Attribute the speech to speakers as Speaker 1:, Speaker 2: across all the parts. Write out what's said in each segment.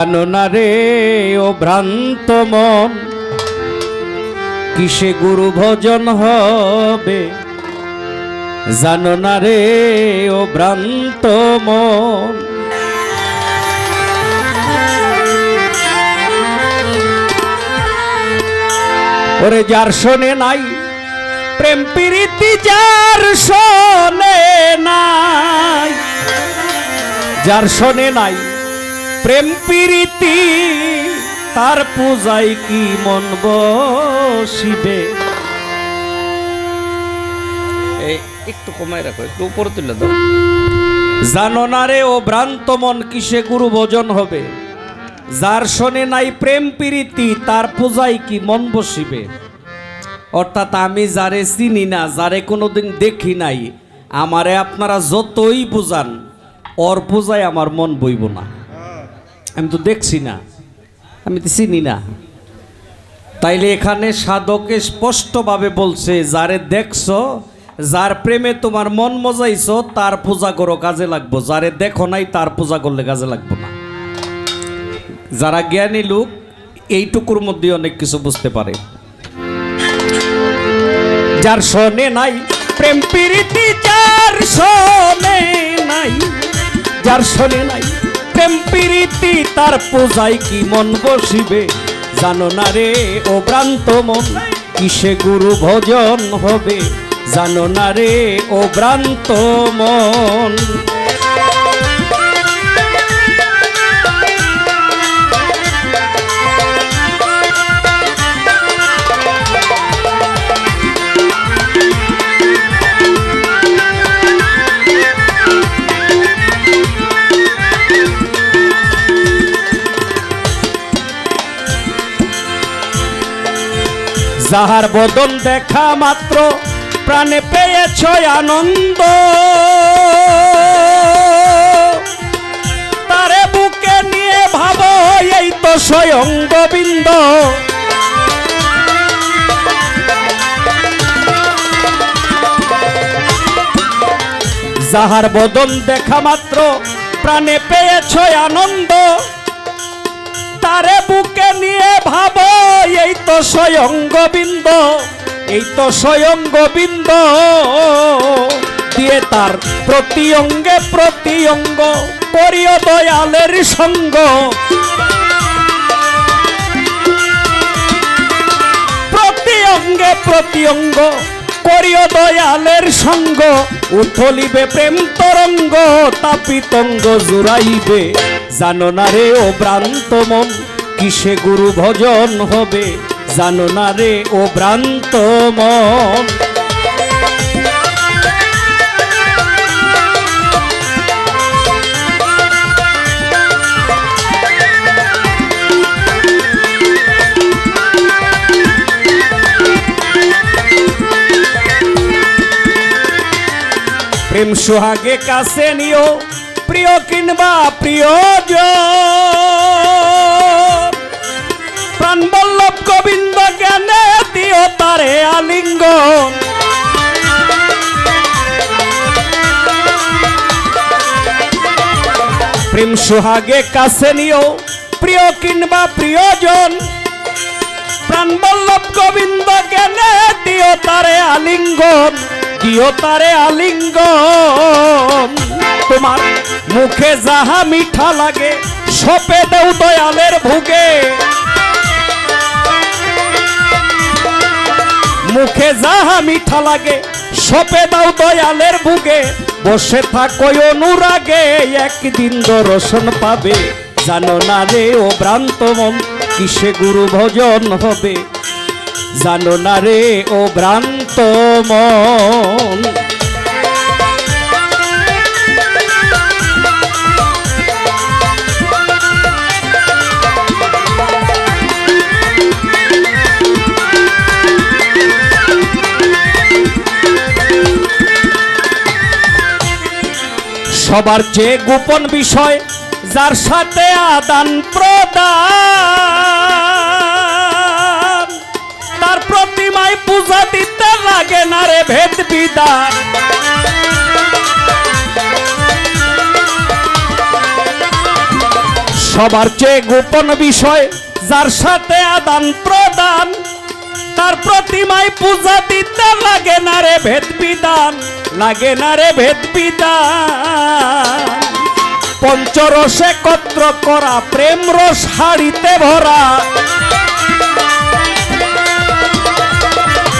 Speaker 1: জানো রে, ও ভ্রান্ত মন, কিসে গুরু ভজন হবে? জানো না রে, ও ভ্রান্ত মন, ওরে যার শোনে নাই, প্রেম প্রীতি যার শোনে নাই, যার শোনে নাই প্রেম প্রীতি তার পূজায় কি মন বসিবে একটু কমায় রাখো একটু উপরে তুলে দাও। জানো না রে ও ভ্রান্ত মন কিসে গুরু ভোজন হবে? যার শোনে নাই প্রেম প্রীতি তার পূজায় কি মন বসিবে অর্থাৎ আমি যারে চিনি না যারে কোনোদিন দেখি নাই আমারে আপনারা যতই বুঝান ওর পূজায় আমার মন বইব না। আমি তো দেখছি না। আমি তো চিনি না। তাইলে এখানে সাধকে স্পষ্টভাবে বলছে, যারে দেখছ, যার প্রেমে তোমার মন মজাইছো, তার পূজা করো, কাজে লাগবো। যারে দেখো নাই, তার পূজা করলে কাজে লাগবো না। যারা জ্ঞানী লোক, এইটুকুর মধ্যে অনেক কিছু বুঝতে পারে। যার শোনে নাই, প্রেম প্রীতি, যার শোনে নাই, যার শোনে নাই প্রেম প্রীতি তার পূজায় কি মন বসিবে জানো না রে ও ভ্রান্ত মন কিসে গুরু ভজন হবে জানো না রে ও ভ্রান্ত মন যাহার বদন দেখা মাত্র, প্রাণে পেয়েছ আনন্দ। তারে বুকে নিয়ে ভাব, এই তো স্বয়ং গোবিন্দ। যাহার বদন দেখা মাত্র, প্রাণে পেয়েছ আনন্দ। তারে বুকে নিয়ে স্বয়ং গোবিন্দ এই তো স্বয়ং গোবিন্দ দিয়ে তার প্রতি অঙ্গে প্রতি অঙ্গ করিও দয়ালের সঙ্গ। প্রতি অঙ্গে প্রতি অঙ্গ করিও দয়ালের সঙ্গ। উথলিবে প্রেম তরঙ্গ তাপিতঙ্গ জুড়াইবে। জানো না রে ও ভ্রান্ত মন, কিসে গুরু ভজন হবে? জানো না রে ও ভ্রান্ত মন। প্রেম সোহাগে কাছে নিও প্রিয় কিংবা প্রিয়জন। আলিঙ্গন প্রেম সোহাগে কাছে নিও, প্রিয় কিংবা প্রিয়জন। প্রাণ বল্লভ গোবিন্দ জ্ঞানে দিও তারে আলিঙ্গন, দিও তারে আলিঙ্গন। তোমার মুখে যাহা মিঠা লাগে, সপে দেও দয়ালের ভুগে। মুখে যাহা মিঠা লাগে, সপে দাও দয়ালের বুকে। বসে থাকো অনুরাগে, একদিন দর্শন পাবে। জানো না রে ও ভ্রান্ত মন, কিসে গুরু ভজন হবে? জানো না রে ও ভ্রান্ত মন। সবার যে গোপন বিষয়, যার সাথে আদান প্রদান। তার প্রতিমায় পূজা দিতে লাগে না রে ভেদ বিদান সবার চেয়ে গোপন বিষয়, যার সাথে আদান প্রদান। তার প্রতিমায় পূজা দিতে লাগে না রে ভেদ বিধান। লাগে না রে ভেদ বিধান পঞ্চরস একত্র করা প্রেম রস হাড়িতে ভরা।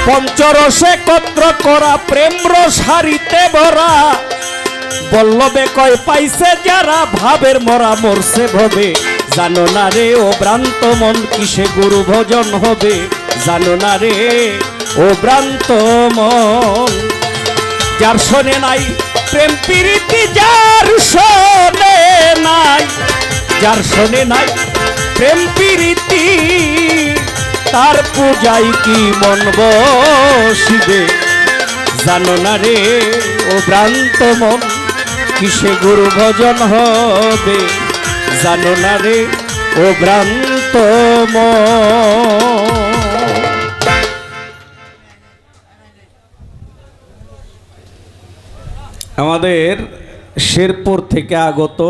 Speaker 1: পঞ্চরস একত্র করা প্রেম রস হাড়িতে ভরা। বল্লবে কয়, পাইছে যারা ভাবের মরা, মরছে ভবে। জানো না রে, ও ভ্রান্ত মন, কিসে গুরু ভজন হবে? জানো না রে, ও ভ্রান্ত মন যার শোনে নাই, প্রেম প্রীতি যার শোনে নাই, যার শোনে নাই প্রেম প্রীতি, তার পূজাই কি মন বসিবে? জানো না রে, ও ভ্রান্ত মন, কিসে গুরু ভজন হবে? জানো না রে, ও ভ্রান্ত মন। আমাদের শেরপুর থেকে আগত